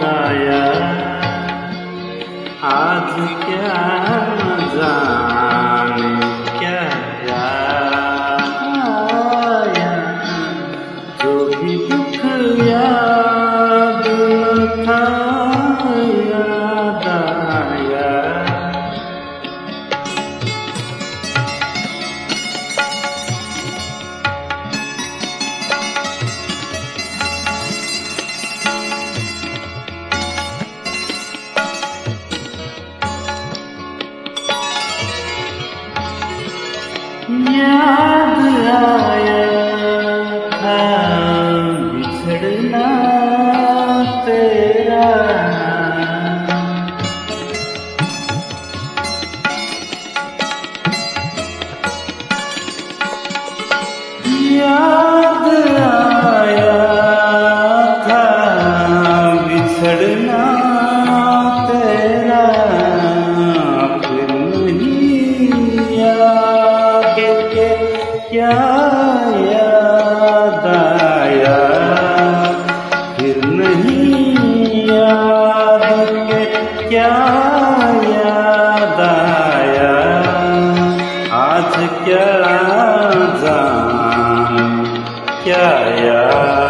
daya आज क्या जा yeah.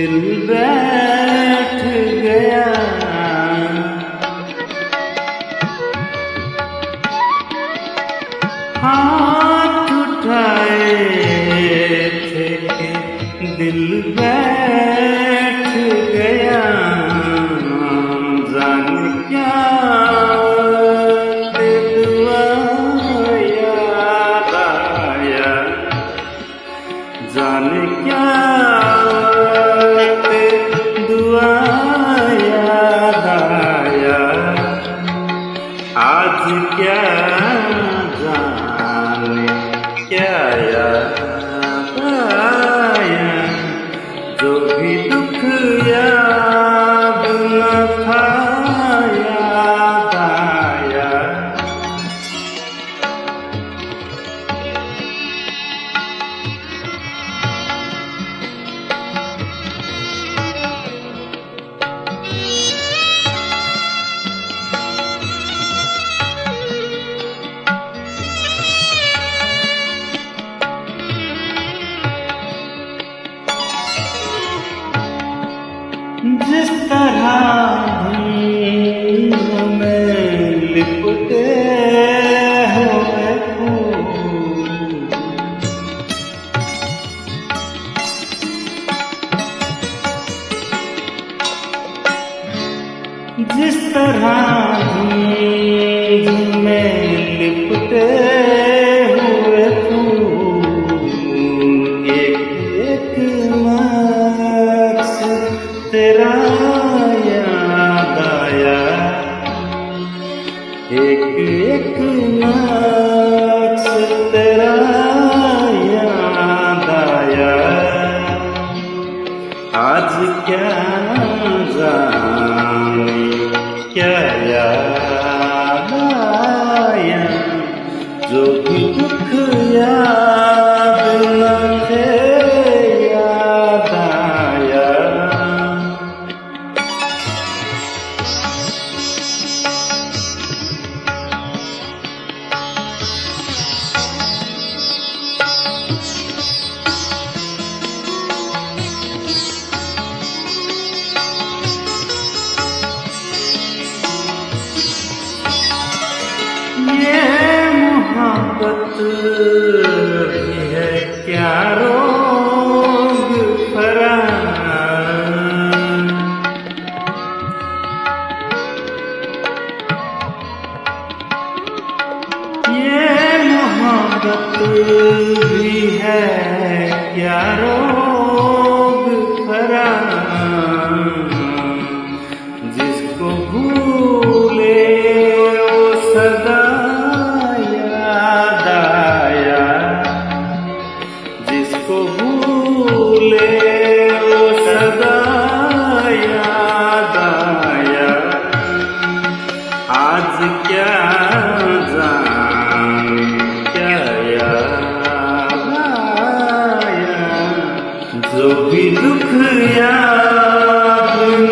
दिल बैठ गया हाथ उठाए थे दिल बैठ गया जान क्या जाने क्या पाया जो भी दुख तरह में लिपटे एक एक नाच तेरा याद आया आज क्या जाने क्या याद आया जो भी मोहब्बत है क्या रोग भूले वो सदा आज क्या जान क्या यादाया जो भी दुख याद न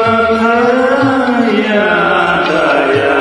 यादाया